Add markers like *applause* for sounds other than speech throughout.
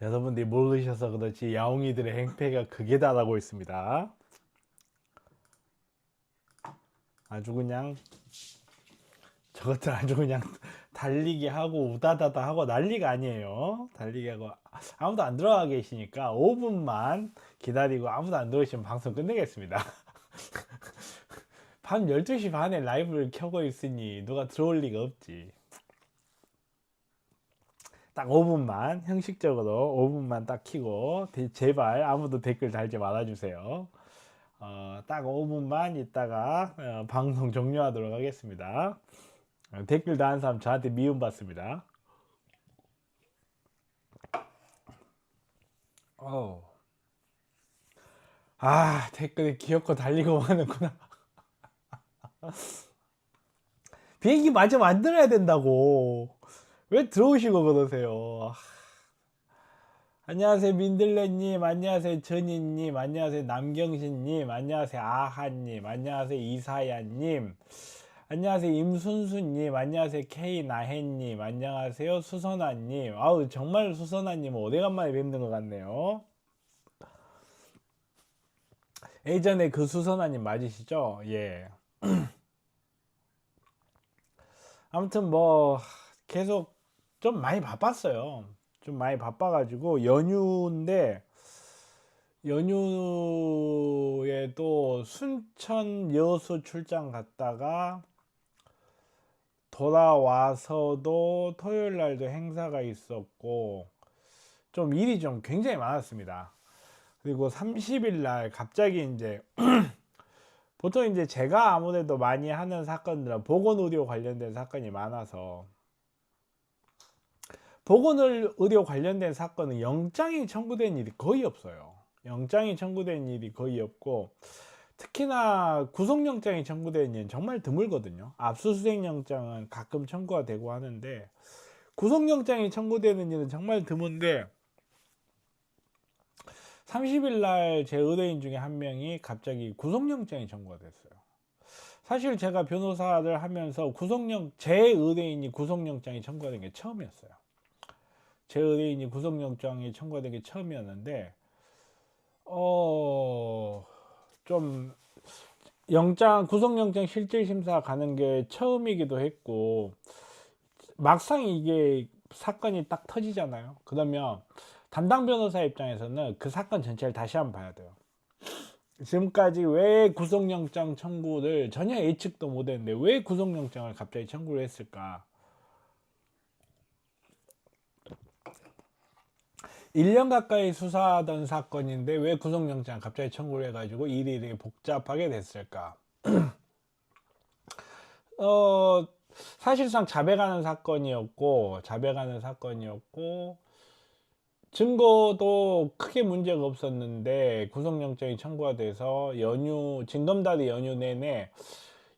여러분들이 모르셔서 그렇지 야옹이들의 행패가 극에 달하고 있습니다. 아주 그냥 저것들 아주 그냥 달리기 하고 우다다다 하고 난리가 아니에요. 달리기 하고 아무도 안 들어가 계시니까 5분만 기다리고 아무도 안 들어오시면 방송 끝내겠습니다. *laughs* 밤 12시 반에 라이브를 켜고 있으니 누가 들어올 리가 없지. 딱 5분만 형식적으로 5분만 딱 키고 대- 제발 아무도 댓글 달지 말아주세요. 어, 딱 5분만 있다가 어, 방송 종료하도록 하겠습니다. 어, 댓글 다한 사람 저한테 미움 받습니다. 어. 아 댓글이 귀엽고 달리고 하는구나. *laughs* 비행기 마저 만들어야 된다고. 왜 들어오시고 그러세요? 안녕하세요 민들레님, 안녕하세요 전희님, 안녕하세요 남경신님, 안녕하세요 아하님, 안녕하세요 이사야님, 안녕하세요 임순수님, 안녕하세요 K나혜님, 안녕하세요 수선아님. 아우 정말 수선아님 오래간만에 뵙는 것 같네요. 예전에 그 수선아님 맞으시죠? 예. *clears throat* 아무튼 뭐 계속 좀 많이 바빴어요. 좀 많이 바빠가지고 연휴인데 연휴에 또 순천 여수 출장 갔다가 돌아와서도 토요일 날도 행사가 있었고 좀 일이 좀 굉장히 많았습니다. 그리고 30일 날 갑자기 이제 *clears throat* 보통 이제 제가 아무래도 많이 하는 사건들은 보건의료 관련된 사건이 많아서 보건의료 관련된 사건은 영장이 청구된 일이 거의 없어요. 영장이 청구된 일이 거의 없고 특히나 구속영장이 청구된 일은 정말 드물거든요. 압수수색 영장은 가끔 청구가 되고 하는데 구속영장이 청구되는 일은 정말 드문데 30일 날 제 의뢰인 중에 한 명이 갑자기 구속영장이 청구가 됐어요. 사실 제가 변호사를 하면서 구속영 제 의뢰인이 구속영장이 청구가 된 게 처음이었어요. 제 의뢰인이 구속영장이 게 처음이었는데 어 좀 영장 구속영장 실질 심사 가는 게 처음이기도 했고 막상 이게 사건이 딱 터지잖아요. 그러면 담당 변호사 입장에서는 그 사건 전체를 다시 한번 봐야 돼요. 지금까지 왜 구속영장 청구를 전혀 예측도 못했는데 왜 구속영장을 갑자기 청구를 했을까? 1년 가까이 수사하던 사건인데 왜 구속영장 갑자기 청구를 해가지고 일이 이렇게 복잡하게 됐을까? *clears throat* 어, 사실상 자백하는 사건이었고, 자백하는 사건이었고, 증거도 크게 문제가 없었는데 구속영장이 청구가 돼서 연휴 징검다리 연휴 내내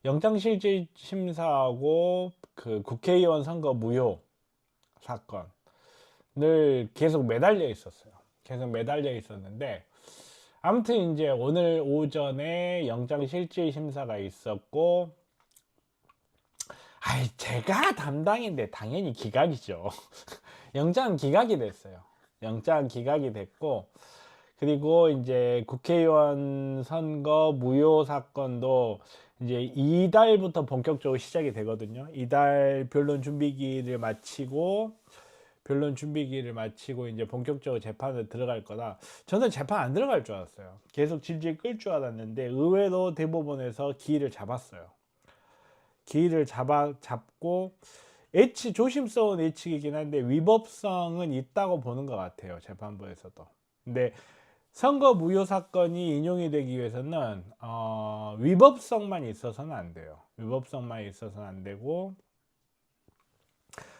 영장실질 심사하고 그 국회의원 선거 무효 사건 을 계속 매달려 있었어요. 계속 매달려 있었는데 아무튼 이제 오늘 오전에 영장 실질 심사가 있었고 아이 제가 담당인데 당연히 기각이죠. *laughs* 영장 기각이 됐어요. 영장 기각이 됐고 그리고 이제 국회의원 선거 무효 사건도 이제 이달부터 본격적으로 시작이 되거든요. 이달 변론 준비기를 마치고 변론 준비기를 마치고 이제 본격적으로 재판을 들어갈 거다. 저는 재판 안 들어갈 줄 알았어요. 계속 질질 끌 줄 알았는데 의외로 대법원에서 기일을 잡았어요. 기일을 잡아 잡고 예측 조심스러운 예측이긴 한데 위법성은 있다고 보는 것 같아요 재판부에서도. 근데 선거 무효 사건이 인용이 되기 위해서는 어, 위법성만 있어서는 안 돼요. 위법성만 있어서는 안 되고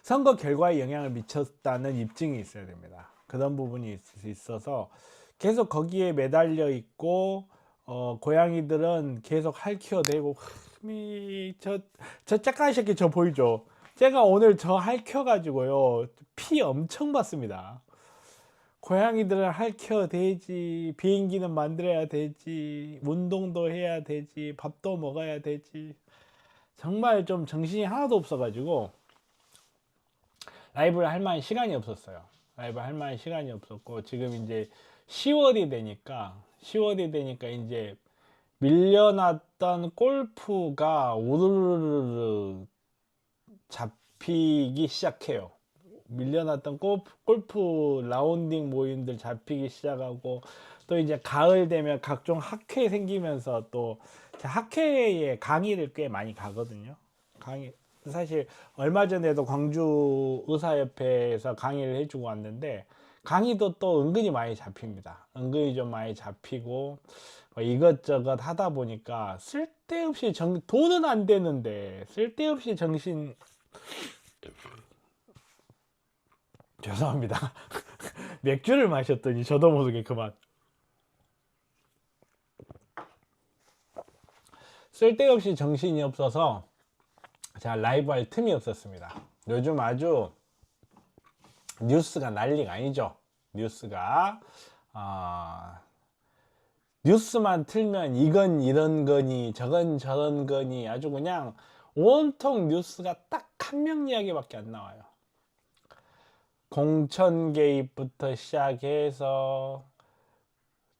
선거 결과에 영향을 미쳤다는 입증이 있어야 됩니다. 그런 부분이 있- 있어서 계속 거기에 매달려 있고 어, 고양이들은 계속 할퀴어대고 흠이 저저 짝까이 새끼 저 보이죠? 제가 오늘 저 할켜가지고요 피 엄청 받습니다. 고양이들은 할켜 되지 비행기는 만들어야 되지 운동도 해야 되지 밥도 먹어야 되지 정말 좀 정신이 하나도 없어가지고 라이브를 할 만한 시간이 없었어요. 라이브 할 만한 시간이 없었고 지금 이제 10월이 되니까 10월이 되니까 이제 밀려났던 골프가 우르르르 잡히기 시작해요. 밀려났던 골프, 골프 라운딩 모임들 잡히기 시작하고 또 이제 가을 되면 각종 학회 생기면서 또 학회에 강의를 꽤 많이 가거든요. 강의 사실 얼마 전에도 광주 의사협회에서 강의를 해주고 왔는데 강의도 또 은근히 많이 잡힙니다. 은근히 좀 많이 잡히고 뭐 이것저것 하다 보니까 쓸데없이 정, 돈은 안 되는데 쓸데없이 정신 *laughs* 죄송합니다. *laughs* 맥주를 마셨더니 저도 모르게 그만. 쓸데없이 정신이 없어서 제가 라이브 할 틈이 없었습니다. 요즘 아주 뉴스가 난리가 아니죠. 뉴스가 아, 뉴스만 틀면 이건 이런 거니 저건 저런 거니 아주 그냥 온통 뉴스가 딱 한 명 이야기밖에 안 나와요. 공천 개입부터 시작해서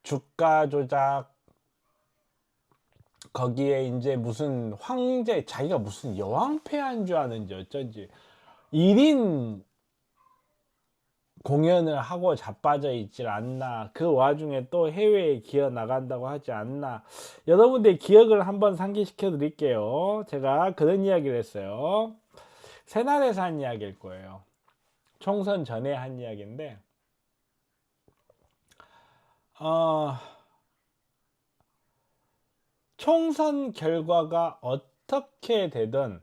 주가 조작 거기에 이제 무슨 황제 자기가 무슨 여왕패 한 줄 아는지 어쩐지 1인 공연을 하고 자빠져 있질 않나. 그 와중에 또 해외에 기어 나간다고 하지 않나. 여러분들 기억을 한번 상기시켜 드릴게요. 제가 그런 이야기를 했어요. 새날에서 한 이야기일 거예요. 총선 전에 한 이야기인데 어, 총선 결과가 어떻게 되든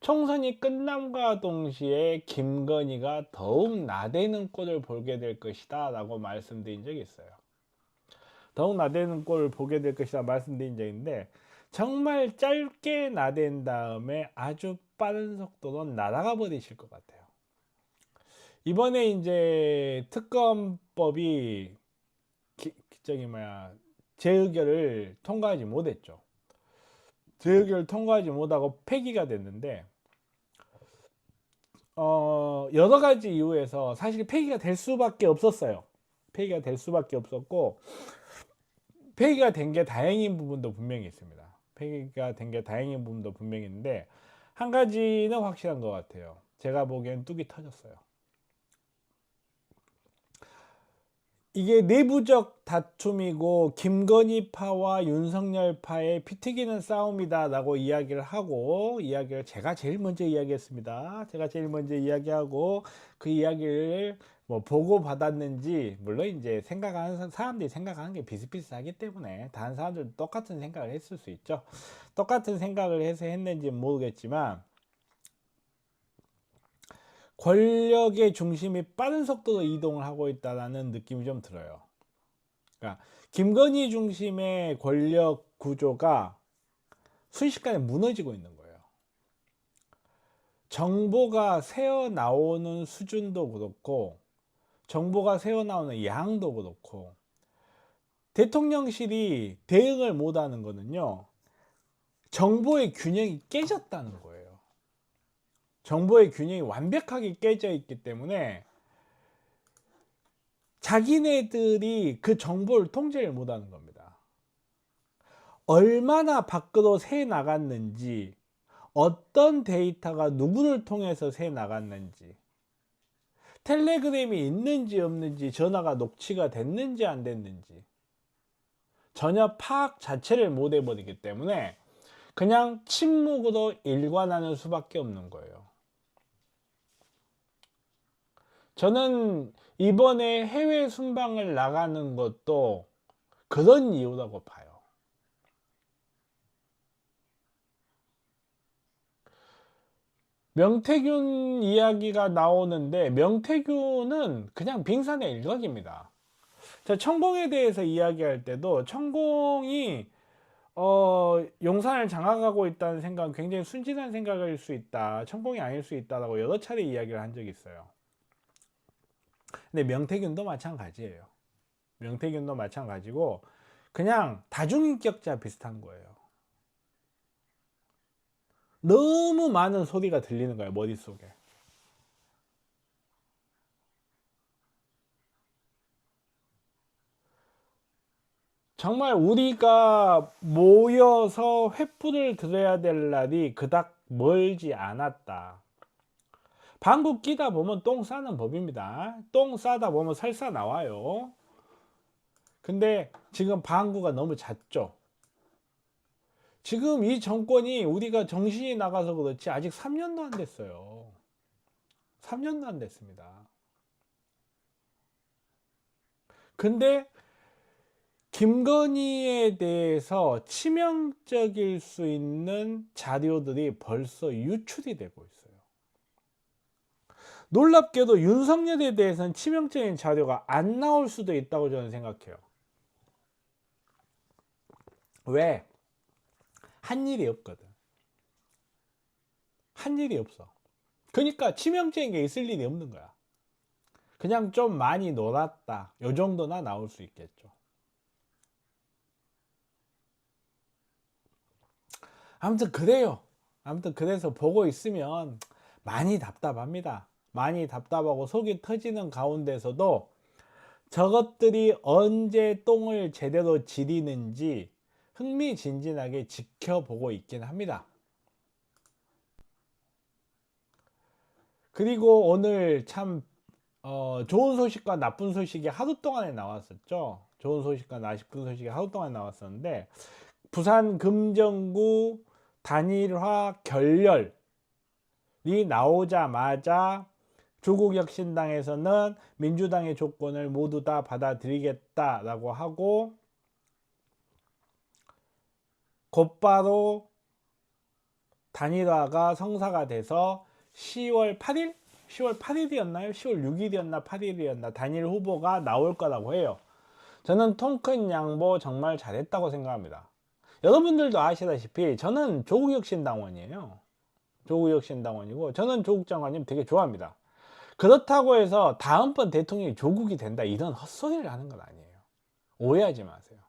총선이 끝남과 동시에 김건희가 더욱 나대는 꼴을 보게 될 것이다 라고 말씀드린 적이 있어요. 더욱 나대는 꼴을 보게 될 것이다 말씀드린 적인데 정말 짧게 나댄 다음에 아주 빠른 속도로 날아가 버리실 것 같아요. 이번에 이제 특검법이 기, 저기 뭐야 재의결을 통과하지 못했죠. 재의결을 통과하지 못하고 폐기가 됐는데 어, 여러 가지 이유에서 사실 폐기가 될 수밖에 없었어요. 폐기가 될 수밖에 없었고 폐기가 된 게 다행인 부분도 분명히 있습니다. 폐기가 된 게 다행인 부분도 분명히 있는데 한 가지는 확실한 것 같아요. 제가 보기엔 뚝이 터졌어요. 이게 내부적 다툼이고 김건희파와 윤석열파의 피튀기는 싸움이다라고 이야기를 하고 이야기를 제가 제일 먼저 이야기했습니다. 제가 제일 먼저 이야기하고 그 이야기를 뭐 보고 받았는지 물론 이제 생각하는 사람들이 생각하는 게 비슷비슷하기 때문에 다른 사람들도 똑같은 생각을 했을 수 있죠. 똑같은 생각을 해서 했는지 모르겠지만 권력의 중심이 빠른 속도로 이동을 하고 있다는 느낌이 좀 들어요. 그러니까 김건희 중심의 권력 구조가 순식간에 무너지고 있는 거예요. 정보가 새어 나오는 수준도 그렇고 정보가 새어 나오는 양도 그렇고 대통령실이 대응을 못하는 거는요. 정보의 균형이 깨졌다는 거예요. 정보의 균형이 완벽하게 깨져 있기 때문에 자기네들이 그 정보를 통제를 못하는 겁니다. 얼마나 밖으로 새 나갔는지, 어떤 데이터가 누구를 통해서 새 나갔는지, 텔레그램이 있는지 없는지, 전화가 녹취가 됐는지 안 됐는지, 전혀 파악 자체를 못 해버리기 때문에 그냥 침묵으로 일관하는 수밖에 없는 거예요. 저는 이번에 해외 순방을 나가는 것도 그런 이유라고 봐요. 명태균 이야기가 나오는데 명태균은 그냥 빙산의 일각입니다. 자, 천공에 대해서 이야기할 때도 천공이 어, 용산을 장악하고 있다는 생각은 굉장히 순진한 생각일 수 있다. 천공이 아닐 수 있다라고 여러 차례 이야기를 한 적이 있어요. 근데 명태균도 마찬가지예요. 명태균도 마찬가지고 그냥 다중인격자 비슷한 거예요. 너무 많은 소리가 들리는 거예요. 머릿속에. 정말 우리가 모여서 횃불을 들어야 될 날이 그닥 멀지 않았다. 방구 끼다 보면 똥 싸는 법입니다. 똥 싸다 보면 설사 나와요. 근데 지금 방구가 너무 잦죠. 지금 이 정권이 우리가 정신이 나가서 그렇지 아직 3년도 안 됐어요. 3년도 안 됐습니다. 근데 김건희에 대해서 치명적일 수 있는 자료들이 벌써 유출이 되고 있어요. 놀랍게도 윤석열에 대해서는 치명적인 자료가 안 나올 수도 있다고 저는 생각해요. 왜? 한 일이 없거든. 한 일이 없어. 그러니까 치명적인 게 있을 일이 없는 거야. 그냥 좀 많이 놀았다. 요 정도나 나올 수 있겠죠. 아무튼 그래요. 아무튼 그래서 보고 있으면 많이 답답합니다. 많이 답답하고 속이 터지는 가운데서도 저것들이 언제 똥을 제대로 지리는지 흥미진진하게 지켜보고 있긴 합니다. 그리고 오늘 참 어, 좋은 소식과 나쁜 소식이 하루 동안에 나왔었죠. 좋은 소식과 나쁜 소식이 하루 동안 나왔었는데 부산 금정구 단일화 결렬이 나오자마자 조국혁신당에서는 민주당의 조건을 모두 다 받아들이겠다라고 하고 곧바로 단일화가 성사가 돼서 10월 8일? 10월 8일이었나요? 10월 6일이었나 8일이었나 단일 후보가 나올 거라고 해요. 저는 통큰 양보 정말 잘했다고 생각합니다. 여러분들도 아시다시피 저는 조국혁신당원이에요. 조국혁신당원이고 저는 조국 장관님 되게 좋아합니다. 그렇다고 해서 다음번 대통령이 조국이 된다 이런 헛소리를 하는 건 아니에요. 오해하지 마세요.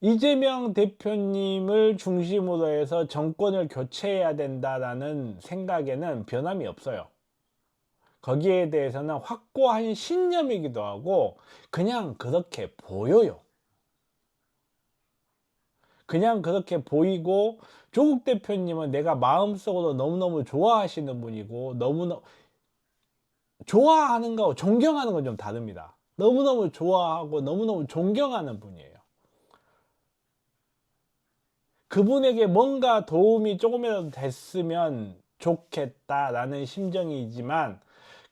이재명 대표님을 중심으로 해서 정권을 교체해야 된다라는 생각에는 변함이 없어요. 거기에 대해서는 확고한 신념이기도 하고 그냥 그렇게 보여요. 그냥 그렇게 보이고 조국 대표님은 내가 마음속으로 너무너무 좋아하시는 분이고 너무너무 좋아하는 거 존경하는 건 좀 다릅니다. 너무너무 좋아하고 너무너무 존경하는 분이에요. 그분에게 뭔가 도움이 조금이라도 됐으면 좋겠다라는 심정이지만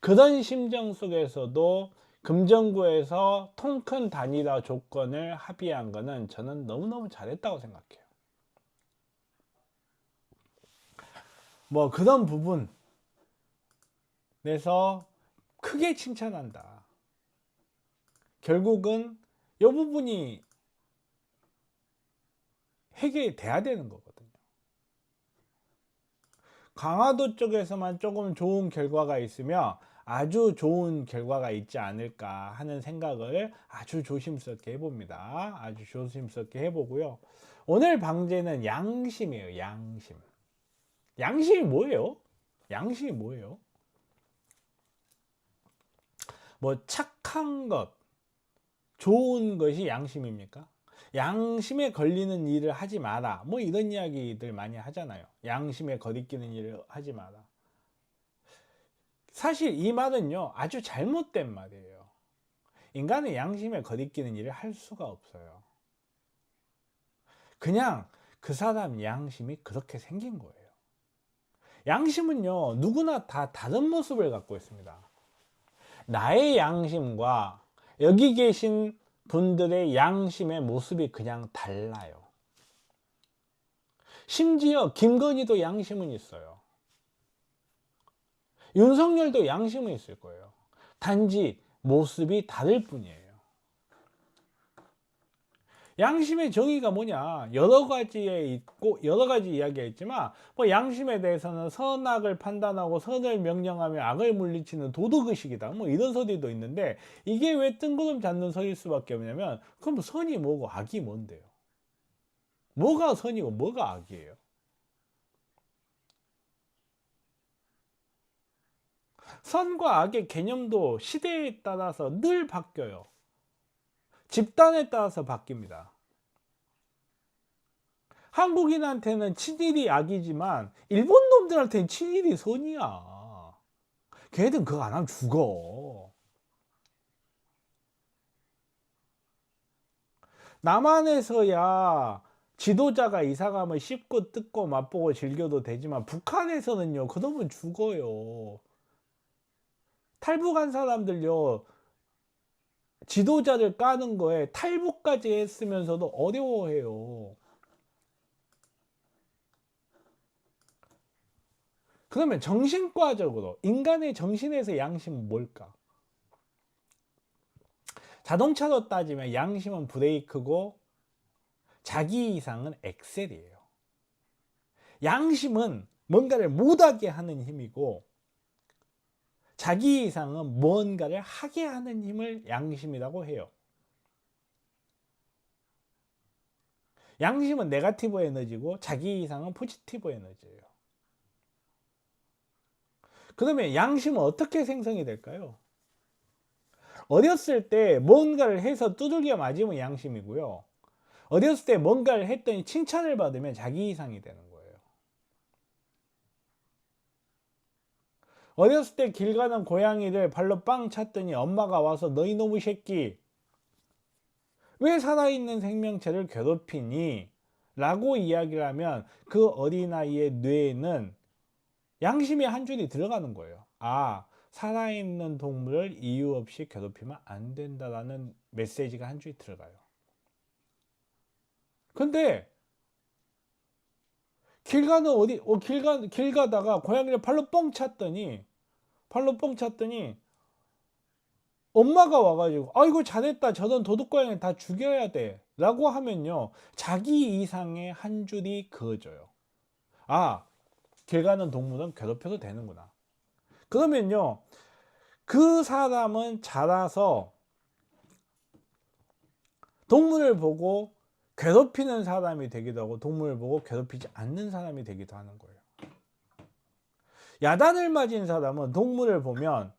그런 심정 속에서도 금정구에서 통큰 단일화 조건을 합의한 거는 저는 너무너무 잘했다고 생각해요. 뭐 그런 부분에서 크게 칭찬한다. 결국은 이 부분이 해결돼야 되는 거거든요. 강화도 쪽에서만 조금 좋은 결과가 있으면 아주 좋은 결과가 있지 않을까 하는 생각을 아주 조심스럽게 해봅니다. 아주 조심스럽게 해보고요. 오늘 방제는 양심이에요. 양심. 양심이 뭐예요? 양심이 뭐예요? 뭐 착한 것, 좋은 것이 양심입니까? 양심에 걸리는 일을 하지 마라. 뭐 이런 이야기들 많이 하잖아요. 양심에 거리끼는 일을 하지 마라. 사실 이 말은요, 아주 잘못된 말이에요. 인간은 양심에 거리끼는 일을 할 수가 없어요. 그냥 그 사람 양심이 그렇게 생긴 거예요. 양심은요, 누구나 다 다른 모습을 갖고 있습니다. 나의 양심과 여기 계신 분들의 양심의 모습이 그냥 달라요. 심지어 김건희도 양심은 있어요. 윤석열도 양심은 있을 거예요. 단지 모습이 다를 뿐이에요. 양심의 정의가 뭐냐? 여러 가지에 있고 여러 가지 이야기가 있지만 뭐 양심에 대해서는 선악을 판단하고 선을 명령하며 악을 물리치는 도덕의식이다. 뭐 이런 소리도 있는데 이게 왜 뜬구름 잡는 소리일 수밖에 없냐면 그럼 선이 뭐고 악이 뭔데요? 뭐가 선이고 뭐가 악이에요? 선과 악의 개념도 시대에 따라서 늘 바뀌어요. 집단에 따라서 바뀝니다. 한국인한테는 친일이 악이지만 일본 놈들한테는 친일이 선이야. 걔들은 그거 안 하면 죽어. 남한에서야 지도자가 이사가면 씹고 뜯고 맛보고 즐겨도 되지만 북한에서는요 그놈은 죽어요. 탈북한 사람들요 지도자를 까는 거에 탈북까지 했으면서도 어려워해요. 그러면 정신과적으로 인간의 정신에서 양심은 뭘까? 자동차로 따지면 양심은 브레이크고 자기 이상은 엑셀이에요. 양심은 뭔가를 못하게 하는 힘이고 자기 이상은 뭔가를 하게 하는 힘을 양심이라고 해요. 양심은 네가티브 에너지고 자기 이상은 포지티브 에너지예요. 그러면 양심은 어떻게 생성이 될까요? 어렸을 때 뭔가를 해서 두들겨 맞으면 양심이고요. 어렸을 때 뭔가를 했더니 칭찬을 받으면 자기 이상이 되는 거예요. 어렸을 때 길 가는 고양이를 발로 빵 찼더니 엄마가 와서 너희 놈의 새끼 왜 살아있는 생명체를 괴롭히니? 라고 이야기를 하면 그 어린아이의 뇌에는 양심의 한 줄이 들어가는 거예요. 아, 살아있는 동물을 이유 없이 괴롭히면 안 된다라는 메시지가 한 줄이 들어가요. 근데 길 가는 어디 어, 길, 가, 길 가다가 고양이를 발로 뻥 찼더니 발로 뻥 찼더니 엄마가 와가지고 아이고 잘했다. 저런 도둑고양이 다 죽여야 돼. 라고 하면요 자기 이상의 한 줄이 그어져요. 아길 가는 동물은 괴롭혀도 되는구나. 그러면요 그 사람은 자라서 동물을 보고 괴롭히는 사람이 되기도 하고 동물을 보고 괴롭히지 않는 사람이 되기도 하는 거예요. 야단을 맞은 사람은 동물을 보면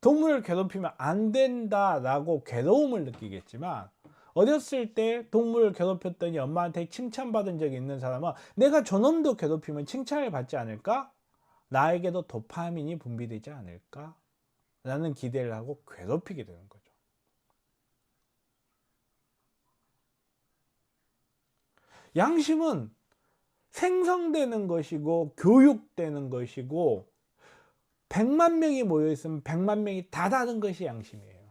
동물을 괴롭히면 안 된다라고 괴로움을 느끼겠지만 어렸을 때 동물을 괴롭혔더니 엄마한테 칭찬받은 적이 있는 사람은 내가 저놈도 괴롭히면 칭찬을 받지 않을까? 나에게도 도파민이 분비되지 않을까? 라는 기대를 하고 괴롭히게 되는 거죠. 양심은 생성되는 것이고 교육되는 것이고 100만 명이 모여 있으면 100만 명이 다 다른 것이 양심이에요.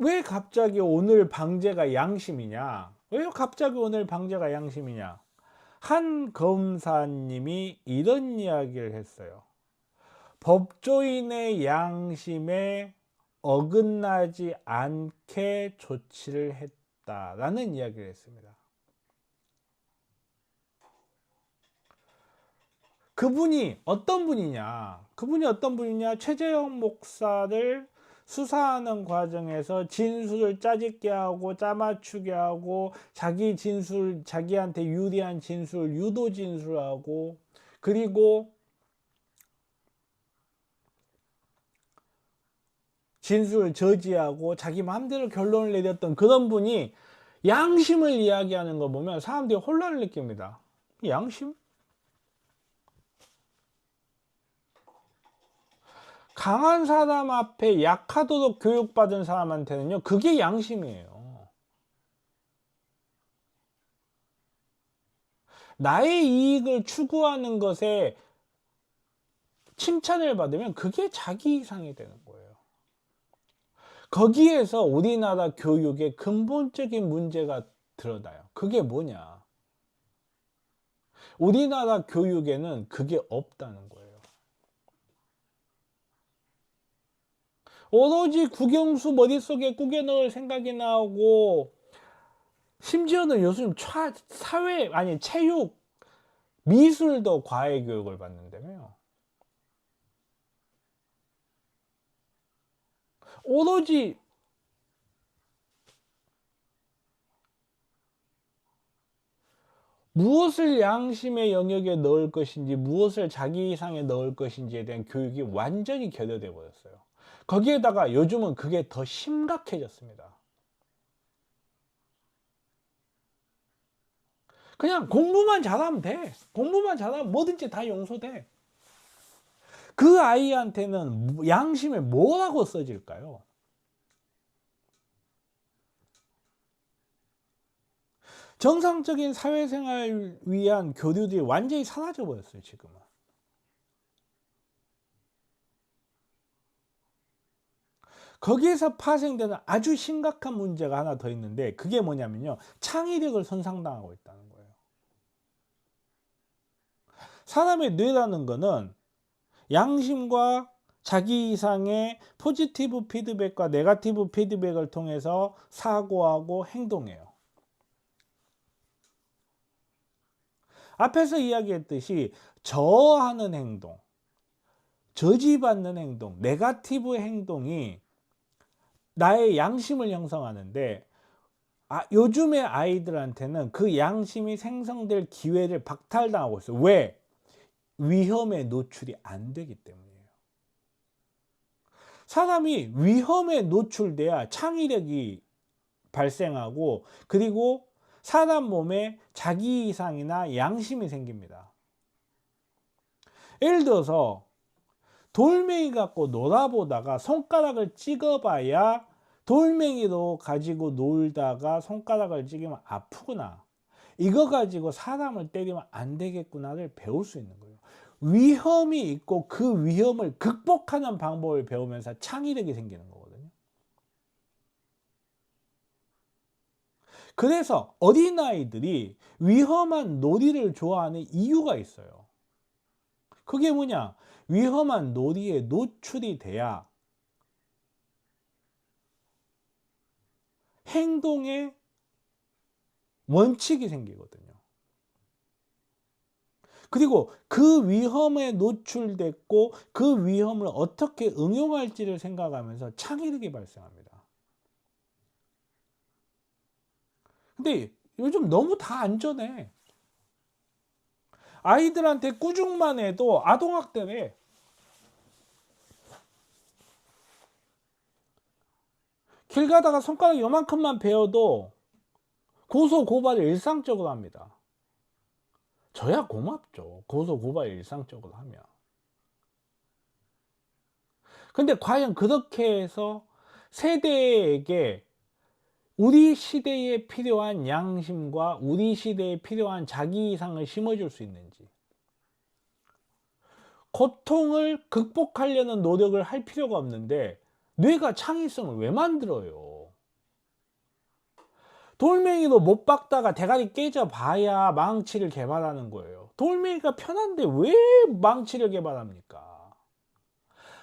왜 갑자기 오늘 방제가 양심이냐? 왜 갑자기 오늘 방제가 양심이냐? 한 검사님이 이런 이야기를 했어요. 법조인의 양심에 어긋나지 않게 조치를 했다라는 이야기를 했습니다. 그분이 어떤 분이냐? 그분이 어떤 분이냐? 최재형 목사를 수사하는 과정에서 진술을 짜집게 하고 짜맞추게 하고 자기 진술 자기한테 유리한 진술 유도 진술하고 그리고 진술을 저지하고 자기 마음대로 결론을 내렸던 그런 분이 양심을 이야기하는 거 보면 사람들이 혼란을 느낍니다. 양심? 강한 사람 앞에 약하도록 교육받은 사람한테는요, 그게 양심이에요. 나의 이익을 추구하는 것에 칭찬을 받으면 그게 자기 이상이 되는 거예요. 거기에서 우리나라 교육의 근본적인 문제가 드러나요. 그게 뭐냐? 우리나라 교육에는 그게 없다는 거예요. 오로지 국영수 머릿속에 꾸겨 넣을 생각이 나오고 심지어는 요즘 차, 사회 아니 체육 미술도 과외 교육을 받는다며요. 오로지 무엇을 양심의 영역에 넣을 것인지 무엇을 자기 이상에 넣을 것인지에 대한 교육이 완전히 결여돼 버렸어요. 거기에다가 요즘은 그게 더 심각해졌습니다. 그냥 공부만 잘하면 돼. 공부만 잘하면 뭐든지 다 용서돼. 그 아이한테는 양심에 뭐라고 써질까요? 정상적인 사회생활 위한 교류들이 완전히 사라져 버렸어요, 지금은. 거기에서 파생되는 아주 심각한 문제가 하나 더 있는데 그게 뭐냐면요. 창의력을 손상당하고 있다는 거예요. 사람의 뇌라는 거는 양심과 자기 이상의 포지티브 피드백과 네가티브 피드백을 통해서 사고하고 행동해요. 앞에서 이야기했듯이 저하는 행동, 저지받는 행동, 네가티브 행동이 나의 양심을 형성하는데 아, 요즘의 아이들한테는 그 양심이 생성될 기회를 박탈당하고 있어요. 왜? 위험에 노출이 안 되기 때문이에요. 사람이 위험에 노출돼야 창의력이 발생하고 그리고 사람 몸에 자기 이상이나 양심이 생깁니다. 예를 들어서 돌멩이 갖고 놀아보다가 손가락을 찍어봐야 돌멩이로 가지고 놀다가 손가락을 찍으면 아프구나. 이거 가지고 사람을 때리면 안 되겠구나를 배울 수 있는 거예요. 위험이 있고 그 위험을 극복하는 방법을 배우면서 창의력이 생기는 거거든요. 그래서 어린아이들이 위험한 놀이를 좋아하는 이유가 있어요. 그게 뭐냐? 위험한 놀이에 노출이 돼야 행동의 원칙이 생기거든요. 그리고 그 위험에 노출됐고 그 위험을 어떻게 응용할지를 생각하면서 창의력이 발생합니다. 근데 요즘 너무 다 안전해. 아이들한테 꾸중만 해도 아동학대래. 길 가다가 손가락 요만큼만 베어도 고소 고발을 일상적으로 합니다. 저야 고맙죠. 고소 고발 일상적으로 하면. 근데 과연 그렇게 해서 세대에게 우리 시대에 필요한 양심과 우리 시대에 필요한 자기 이상을 심어줄 수 있는지. 고통을 극복하려는 노력을 할 필요가 없는데 뇌가 창의성을 왜 만들어요? 돌멩이로 못 박다가 대가리 깨져 봐야 망치를 개발하는 거예요. 돌멩이가 편한데 왜 망치를 개발합니까?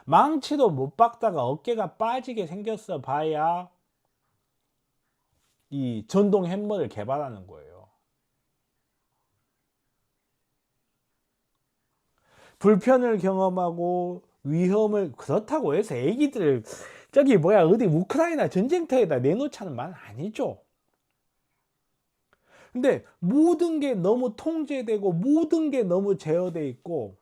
망치도 못 박다가 어깨가 빠지게 생겼어 봐야 이 전동 햄머를 개발하는 거예요. 불편을 경험하고 위험을 그렇다고 해서 애기들을 저기 뭐야 어디 우크라이나 전쟁터에다 내놓자는 말 아니죠. 근데 모든 게 너무 통제되고 모든 게 너무 제어돼 있고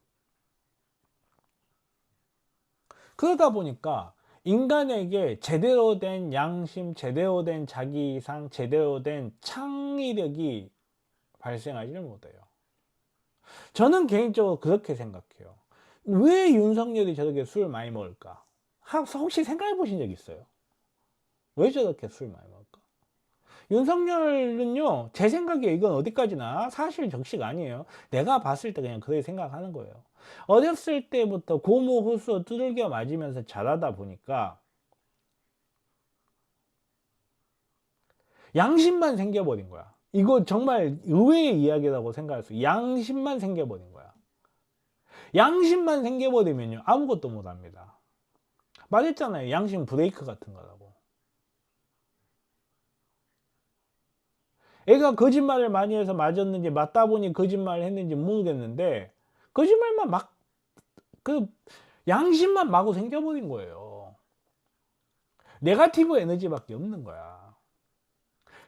그러다 보니까 인간에게 제대로 된 양심, 제대로 된 자기이상, 제대로 된 창의력이 발생하지를 못해요. 저는 개인적으로 그렇게 생각해요. 왜 윤석열이 저렇게 술을 많이 먹을까? 혹시 생각해 보신 적 있어요? 왜 저렇게 술 많이 먹을까? 윤석열은요, 제 생각에 이건 어디까지나 사실 적시가 아니에요. 내가 봤을 때 그냥 그렇게 생각하는 거예요. 어렸을 때부터 고무 호수 두들겨 맞으면서 자라다 보니까 양심만 생겨버린 거야. 이거 정말 의외의 이야기라고 생각할 수 양심만 생겨버린 거야. 양심만 생겨버리면요 아무것도 못 합니다. 말했잖아요. 양심 브레이크 같은 거라고. 애가 거짓말을 많이 해서 맞았는지 맞다 보니 거짓말을 했는지 모르겠는데 거짓말만 막 그 양심만 마구 생겨버린 거예요. 네가티브 에너지밖에 없는 거야.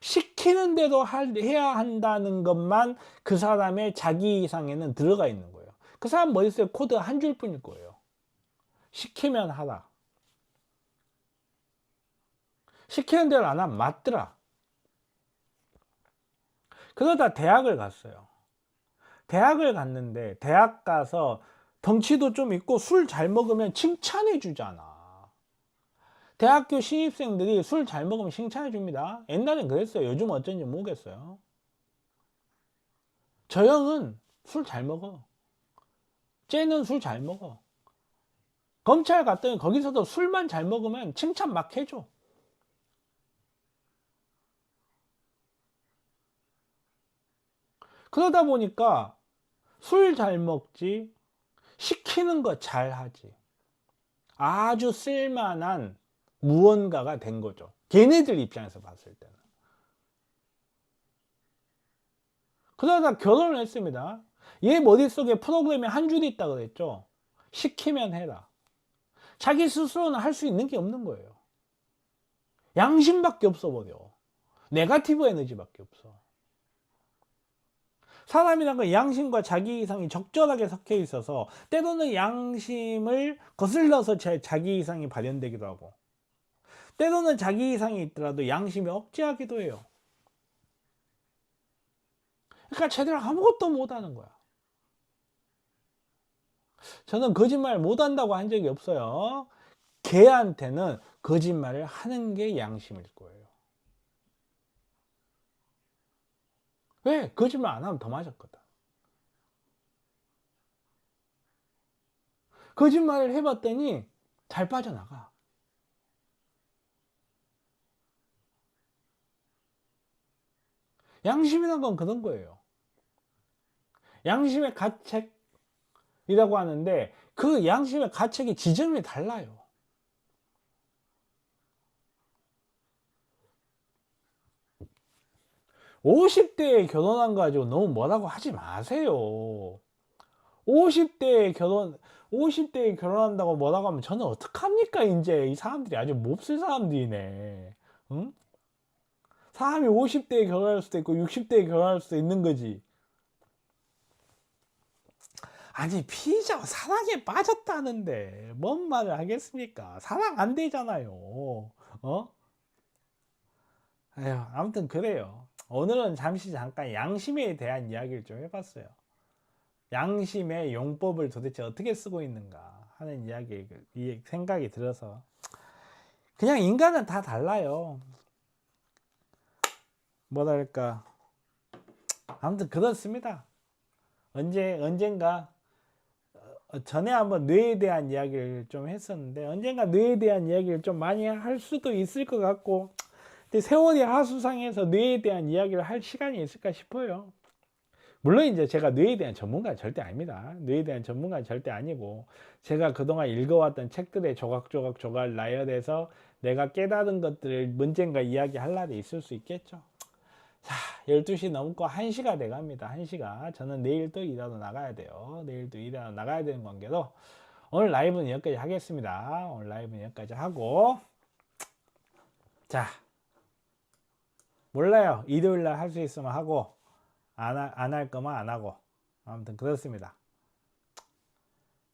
시키는 대로 할- 해야 한다는 것만 그 사람의 자기 이상에는 들어가 있는 거예요. 그 사람 머릿속에 코드 한 줄 뿐일 거예요. 시키면 하라. 시키는 대로 안 하면 맞더라. 그러다 대학을 갔어요. 대학을 갔는데 대학 가서 덩치도 좀 있고 술 잘 먹으면 칭찬해 주잖아. 대학교 신입생들이 술 잘 먹으면 칭찬해 줍니다. 옛날엔 그랬어요. 요즘 어쩐지 모르겠어요. 저 형은 술 잘 먹어. 쟤는 술 잘 먹어. 검찰 갔더니 거기서도 술만 잘 먹으면 칭찬 막 해줘. 그러다 보니까 술 잘 먹지, 시키는 거 잘 하지. 아주 쓸만한 무언가가 된 거죠. 걔네들 입장에서 봤을 때는. 그러다 결혼을 했습니다. 얘 머릿속에 프로그램이 한 줄이 있다 그랬죠. 시키면 해라. 자기 스스로는 할 수 있는 게 없는 거예요. 양심밖에 없어 버려. 네가티브 에너지밖에 없어. 사람이란 건 양심과 자기 이상이 적절하게 섞여 있어서 때로는 양심을 거슬러서 제- 자기 이상이 발현되기도 하고 때로는 자기 이상이 있더라도 양심이 억제하기도 해요. 그러니까 제대로 아무것도 못하는 거야. 저는 거짓말 못한다고 한 적이 없어요. 걔한테는 거짓말을 하는 게 양심일 거예요. 왜? 거짓말 안 하면 더 맞았거든. 거짓말을 해봤더니 잘 빠져나가. 양심이란 건 그런 거예요. 양심의 가책이라고 하는데 그 양심의 가책의 지점이 달라요. 오십 대에 결혼한 거 가지고 너무 뭐라고 하지 마세요. 50대에 결혼, 50대에 결혼한다고 뭐라고 하면 저는 어떡합니까, 이제. 이 사람들이 아주 몹쓸 사람들이네. 응? 사람이 50대에 결혼할 수도 있고, 60대에 결혼할 수도 있는 거지. 아니, 피의자가 사랑에 빠졌다는데, 뭔 말을 하겠습니까? 사랑 안 되잖아요. 어? 아휴, 아무튼 그래요. 오늘은 잠시 잠깐 양심에 대한 이야기를 좀 해봤어요. 양심의 용법을 도대체 어떻게 쓰고 있는가 하는 이야기, 이 생각이 들어서. 그냥 인간은 다 달라요. 뭐랄까. 아무튼 그렇습니다. 언제, 언젠가, 어, 전에 한번 뇌에 대한 이야기를 좀 했었는데, 언젠가 뇌에 대한 이야기를 좀 많이 할 수도 있을 것 같고, 근데 세월이 하수상에서 뇌에 대한 이야기를 할 시간이 있을까 싶어요. 물론 이제 제가 뇌에 대한 전문가는 절대 아닙니다. 뇌에 대한 전문가는 절대 아니고 제가 그동안 읽어왔던 책들의 조각조각 조각 나열해서 내가 깨달은 것들을 문제인가 이야기할 날이 있을 수 있겠죠. 자, 12시 넘고 1시가 돼 갑니다. 1시가. 저는 내일 또 일하러 나가야 돼요. 내일 또 일하러 나가야 되는 관계로 오늘 라이브는 여기까지 하겠습니다. 오늘 라이브는 여기까지 하고 자, 몰라요. 일요일 날 할 수 있으면 하고 안할 거면 안 하고 아무튼 그렇습니다.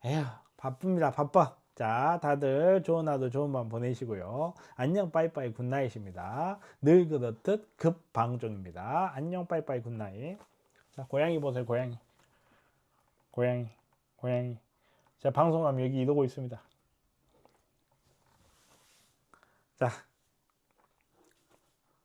에휴 바쁩니다. 바빠. 자 다들 좋은 하루 좋은 밤 보내시고요. 안녕 빠이빠이 굿나잇입니다. 늘 그렇듯 급방종입니다. 안녕 빠이빠이 굿나잇. 자 고양이 보세요 고양이. 고양이 고양이. 자 방송하면 여기 이러고 있습니다. 자